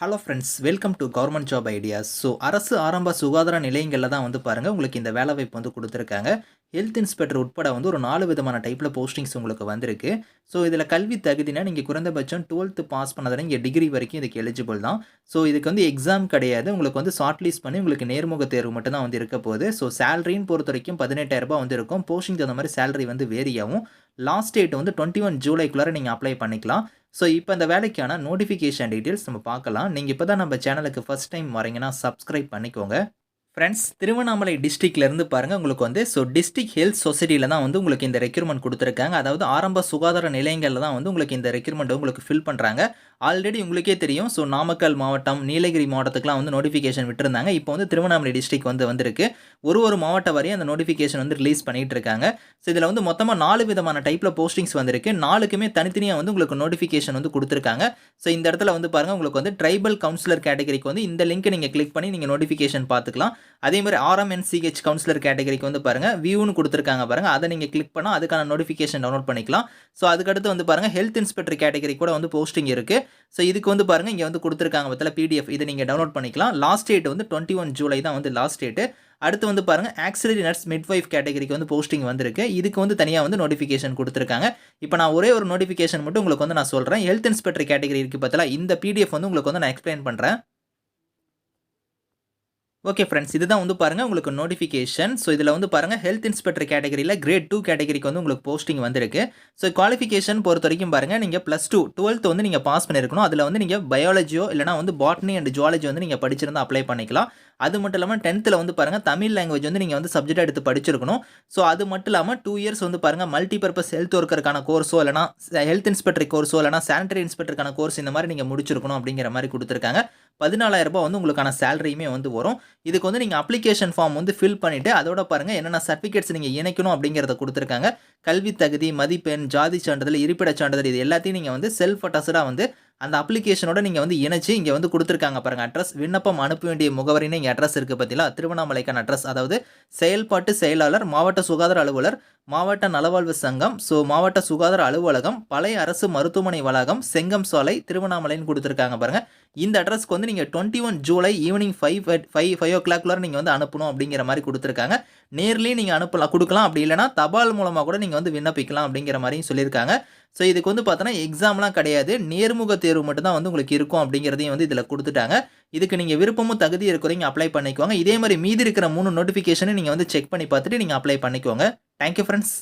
Hello friends welcome to government job ideas so அரசு ஆரம்ப சுகாதார நிலையங்களில் தான் வந்து பாருங்கள் உங்களுக்கு இந்த வேலை வாய்ப்பு வந்து கொடுத்துருக்காங்க. ஹெல்த் இன்ஸ்பெக்டர் உட்பட வந்து ஒரு நாலு விதமான டைப்பில் போஸ்டிங்ஸ் உங்களுக்கு வந்திருக்கு. ஸோ இதில் கல்வி தகுதினா நீங்கள் குறைந்தபட்சம் டுவெல்த்து பாஸ் பண்ணதில் இங்கே டிகிரி வரைக்கும் இதுக்கு எலிஜிபிள் தான். ஸோ இதுக்கு வந்து எக்ஸாம் கிடையாது. உங்களுக்கு வந்து ஷார்ட் லிஸ்ட் பண்ணி உங்களுக்கு நேர்முக தேர்வு மட்டும் தான் வந்து இருக்க போகுது. ஸோ சேலரின்னு பொறுத்த வரைக்கும் பதினெட்டாயிரரூபா வந்து இருக்கும். போஸ்டிங் தகுந்த மாதிரி சேலரி வந்து வேரியாகும் லாஸ்ட் டேட் வந்து டுவெண்ட்டி ஒன் ஜூலைக்குள்ளார நீங்கள் அப்ளை பண்ணிக்கலாம். ஸோ இப்போ இந்த வேலைக்கான நோட்டிஃபிகேஷன் டீட்டெயில்ஸ் நம்ம பார்க்கலாம். நீங்கள் இப்போ தான் நம்ம சேனலுக்கு ஃபஸ்ட் டைம் வரீங்கன்னா சப்ஸ்கிரைப் பண்ணிக்கோங்க. ஃப்ரெண்ட்ஸ் திருவண்ணாமலை டிஸ்ட்ரிக்ட்லேருந்து பாருங்கள் உங்களுக்கு வந்து ஸோ டிஸ்ட்ரிக் ஹெல்த் சொசைட்டியில் தான் வந்து உங்களுக்கு இந்த ரெக்யூர்மெண்ட் கொடுத்துருக்காங்க. அதாவது ஆரம்ப சுகாதார நிலையங்களில் தான் வந்து உங்களுக்கு இந்த ரெக்யூர்மெண்ட் உங்களுக்கு ஃபில் பண்ணுறாங்க ஆல்ரெடி உங்களுக்கே தெரியும் ஸோ நாமக்கல் மாவட்டம் நீலகிரி மாவட்டத்துக்குலாம் வந்து நோட்டிஃபிகேஷன் விட்டுருந்தாங்க. இப்போ வந்து திருவண்ணாமலை டிஸ்ட்ரிக் வந்து வந்திருக்கு. ஒரு ஒரு மாவட்ட வரையும் அந்த நோட்டிஃபிகேஷன் வந்து ரிலீஸ் பண்ணிகிட்டு இருக்காங்க. ஸோ இதில் வந்து மொத்தமாக நாலு விதமான டைப்பில் போஸ்டிங்ஸ் வந்திருக்கு. நாலுக்குமே தனித்தனியாக வந்து உங்களுக்கு நோட்டிஃபிகேஷன் வந்து கொடுத்துருக்காங்க. ஸோ இந்த இடத்துல வந்து பாருங்கள் உங்களுக்கு வந்து ட்ரைபல் கவுன்சிலர் கேட்டகரிக்கு வந்து இந்த லிங்க்கை நீங்கள் கிளிக் பண்ணி நீங்கள் நோட்டிஃபிகேஷன் பார்த்துக்கலாம். அதே மாதிரி ஆர்எம்என்சிஹெச் கவுன்சிலர் கேட்டகரிக்கு வந்து பாருங்கள் வியூன்னு கொடுத்துருக்காங்க பாருங்கள் அதை நீங்கள் கிளிக் பண்ணால் அதுக்கான நோட்டிஃபிகேஷன் டவுன்லோட் பண்ணிக்கலாம். ஸோ அதுக்கடுத்து வந்து பாருங்கள் ஹெல்த் இன்ஸ்பெக்டர் கேட்டகரி கூட வந்து போஸ்டிங் இருக்குது ஸோ இதுக்கு வந்து பாருங்கள் இங்கே வந்து கொடுத்துருக்காங்க பற்றில பிடிஎஃப் இதை நீங்கள் டவுன்லோட் பண்ணிக்கலாம். லாஸ்ட் டேட் வந்து டுவெண்ட்டி ஒன் ஜூலை தான் வந்து லாஸ்ட் டேட்டு அடுத்து வந்து பாருங்கள் ஆக்சிலரி நர்ஸ் மிட்வைஃப் கேட்டகரிக்கு வந்து போஸ்டிங் வந்திருக்கு. இதுக்கு வந்து தனியாக வந்து நோட்டிஃபிகேஷன் கொடுத்துருக்காங்க. இப்போ நான் ஒரே ஒரு நோட்டிஃபிகேஷன் மட்டும் உங்களுக்கு வந்து நான் சொல்கிறேன் ஹெல்த் இன்ஸ்பெக்டர் கேட்டகரி இருக்குது பார்த்தல இந்த பிடிஎஃப் வந்து உங்களுக்கு வந்து நான் எக்ஸ்பிளைன் பண்ணுறேன் ஓகே ஃப்ரெண்ட்ஸ் இதுதான் வந்து பாருங்கள் உங்களுக்கு நோட்டிஃபிகேஷன் ஸோ இதில் வந்து பாருங்கள் ஹெல்த் இன்ஸ்பெக்டர் கேட்டகரியில் கிரேட் டூ கேட்டகரிக்கு வந்து உங்களுக்கு போஸ்டிங் வந்திருக்கு. ஸோ குவாலிஃபிகேஷன் பொறுத்த வரைக்கும் பாருங்கள் நீங்கள் ப்ளஸ் டூ டுவெல்த் வந்து நீங்கள் பாஸ் பண்ணியிருக்கணும் அதில் வந்து நீங்கள் பயாலஜியோ இல்லைனா வந்து பாட்னி அண்ட் ஜுவாலஜி வந்து நீங்கள் படிச்சிருந்தா அப்ளை பண்ணிக்கலாம். அது மட்டும் இல்லாமல் டென்த்தில் வந்து பாருங்கள் தமிழ் லாங்குவேஜ் வந்து நீங்கள் வந்து சப்ஜெக்ட் எடுத்து படிச்சிருக்கணும். ஸோ அது மட்டும் இல்லாமல் டூ இயர்ஸ் வந்து பாருங்கள் மல்டி பர்பஸ் ஹெல்த் ஒர்க்கருக்கான கோர்ஸோ இல்லைனா ஹெல்த் இன்ஸ்பெக்டர் கோர்ஸோ இல்லைனா சானிட்டரி இன்ஸ்பெக்டருக்கான கோர்ஸ் இந்த மாதிரி நீங்கள் முடிச்சிருக்கணும் அப்படிங்கிற மாதிரி கொடுத்துருக்காங்க. பதினாலாயிரம் ரூபாய் வந்து உங்களுக்கான சேலரியுமே வந்து வரும். இதுக்கு வந்து நீங்கள் அப்ளிகேஷன் ஃபார்ம் வந்து ஃபில் பண்ணிவிட்டு அதோட பாருங்கள் என்னென்ன சர்டிஃபிகேட்ஸ் நீங்கள் இணைக்கணும் அப்படிங்கிறத கொடுத்துருக்காங்க. கல்வி தகுதி மதிப்பெண் ஜாதி சான்றிதழ் இருப்பிடச் சான்றிதழ் இது எல்லாத்தையும் நீங்கள் வந்து செல்ஃப் அட்டாஸ்டாக வந்து அந்த அப்ளிகேஷனோட நீங்கள் வந்து இணைச்சு இங்கே வந்து கொடுத்துருக்காங்க பாருங்கள் அட்ரஸ் விண்ணப்பம் அனுப்ப வேண்டிய முகவரின்னு இங்கே அட்ரஸ் இருக்குது பார்த்தீங்களா திருவண்ணாமலைக்கான அட்ரஸ் அதாவது செயல்பாட்டு செயலாளர் மாவட்ட சுகாதார அலுவலர் மாவட்ட நலவாழ்வு சங்கம். ஸோ மாவட்ட சுகாதார அலுவலகம் பழைய அரசு மருத்துவமனை வளாகம் செங்கம் சாலை திருவண்ணாமலைன்னு கொடுத்துருக்காங்க பாருங்கள் இந்த அட்ரஸ்க்கு வந்து நீங்கள் twenty one July evening five five five ஓ கிளாக்குள்ளே நீங்கள் வந்து அனுப்பணும் அப்படிங்கிற மாதிரி கொடுத்துருக்காங்க. நேர்லேயும் நீங்கள் அனுப்பலாம் கொடுக்கலாம். அப்படி இல்லைனா தபால் மூலமாக கூட நீங்கள் வந்து விண்ணப்பிக்கலாம் அப்படிங்கிற மாதிரியும் சொல்லியிருக்காங்க. ஸோ இதுக்கு வந்து பார்த்தோன்னா எக்ஸாம்லாம் கிடையாது. நேர்முக தேர்வு மட்டும்தான் வந்து உங்களுக்கு இருக்கும் அப்படிங்கிறதையும் வந்து இதில் கொடுத்துட்டாங்க. இதுக்கு நீங்கள் விருப்பமும் தகுதி இருக்கிறீங்க அப்ளை பண்ணிக்கோங்க. இதே மாதிரி மீதி இருக்கிற மூணு நோட்டிஃபிகேஷனை நீங்கள் வந்து செக் பண்ணி பார்த்துட்டு நீங்கள் அப்ளை பண்ணிக்கோங்க. Thank you friends